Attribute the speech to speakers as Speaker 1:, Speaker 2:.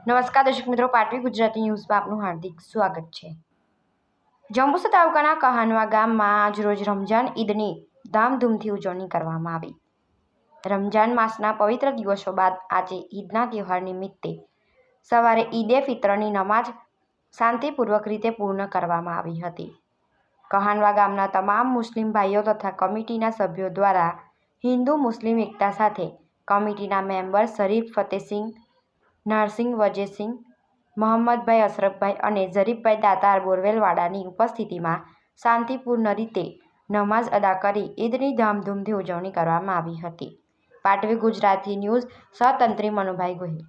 Speaker 1: નમસ્કાર દર્શક મિત્રો, પાટવી ગુજરાતી ન્યૂઝમાં આપનું હાર્દિક સ્વાગત છે. જંબુસર તાલુકાના કહાનવા ગામમાં આજરોજ રમજાન ઈદની ધામધૂમથી ઉજવણી કરવામાં આવી. રમજાન માસના પવિત્ર દિવસો બાદ આજે ઈદના તહેવાર નિમિત્તે સવારે ઈદે ફિત્રની નમાજ શાંતિપૂર્વક રીતે પૂર્ણ કરવામાં આવી હતી. કહાનવા ગામના તમામ મુસ્લિમ ભાઈઓ તથા કમિટીના સભ્યો દ્વારા હિન્દુ મુસ્લિમ એકતા સાથે કમિટીના મેમ્બર શરીફ ફતેસિંહ નરસિંહ, વજેસિંહ, મોહમ્મદભાઈ, અશરફભાઈ અને ઝરીફભાઈ દાતાર બોરવેલવાડાની ઉપસ્થિતિમાં શાંતિપૂર્ણ રીતે નમાઝ અદા કરી ઈદની ધામધૂમથી ઉજવણી કરવામાં આવી હતી. પાટવી ગુજરાતી ન્યૂઝ, સ્વતંત્રી મનુભાઈ ગોહિલ.